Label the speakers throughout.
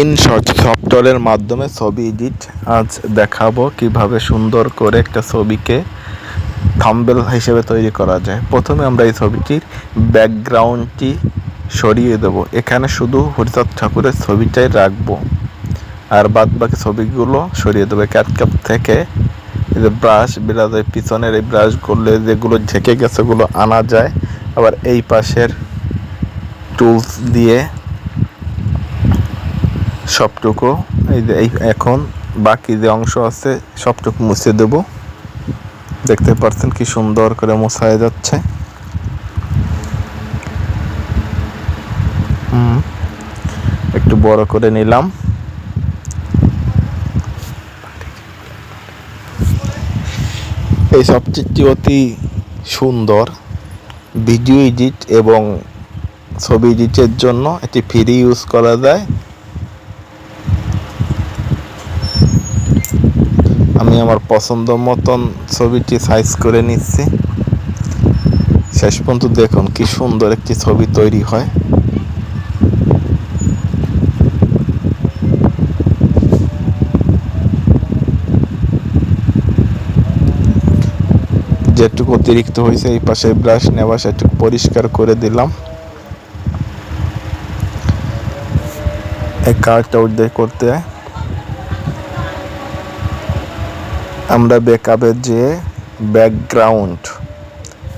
Speaker 1: InShot সফটওয়্যারের মাধ্যমে ছবি এডিট। আজ দেখাবো কীভাবে সুন্দর করে একটা ছবিকে থাম্বেল হিসেবে তৈরি করা যায়। প্রথমে আমরা এই ছবিটির ব্যাকগ্রাউন্ডটি সরিয়ে দেব। এখানে শুধু হরিচাঁদ ঠাকুরের ছবিটাই রাখব। আর বাদ বাকি ছবিগুলো সরিয়ে দেবো। ক্যাটক্যাপ থেকে এই যে ব্রাশ বিরাজ পিছনের এই ব্রাশ করলে যেগুলো ঝেঁকে গেছে, ওগুলো আনা যায়। আবার এই পাশের টুলস দিয়ে সবটুকু। এই যে এখন বাকি যে অংশ আছে, সবটুকু মুছে দেব। দেখতে পাচ্ছেন কি সুন্দর করে মোছায় যাচ্ছে। একটু বড় করে নিলাম। এই সবচেয়ে অতি সুন্দর ভিডিও এডিট এবং ছবি এডিটের জন্য এটি ফ্রি ইউজ করা যায়। আমার পছন্দ মতন ছবিটি সাইজ করে নিচ্ছি। শেষ পর্যন্ত দেখুন কি সুন্দর একটি ছবি তৈরি হয়। যেটুকু অতিরিক্ত হয়েছে, এই পাশে ব্রাশ নেওয়া, সেটুকু পরিষ্কার করে দিলাম। এই কাজটা উদ্ধার করতে আমরা ব্যাকআপের যে ব্যাকগ্রাউন্ড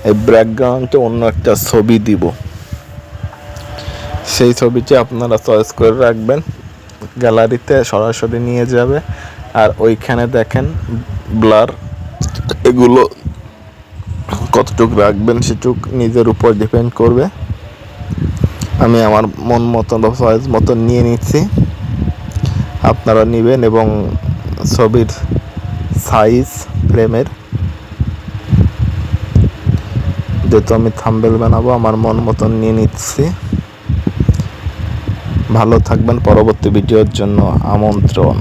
Speaker 1: এই ব্যাকগ্রাউন্ডে অন্য একটা ছবি দিব। সেই ছবিটি আপনারা চয়েস করে রাখবেন। গ্যালারিতে সরাসরি নিয়ে যাবে। আর ওইখানে দেখেন ব্লার এগুলো কতটুক রাখবেন সেটুক নিজের উপর ডিপেন্ড করবে। আমি আমার মন মতন বা চয়েস মতন নিয়ে নিচ্ছি। আপনারা নেবেন এবং ছবির সাইজ ফ্রেমের যেহেতু আমি থাম্বেল বানাবো, আমার মন মতন নিয়ে নিচ্ছি। ভালো থাকবেন, পরবর্তী ভিডিওর জন্য আমন্ত্রণ।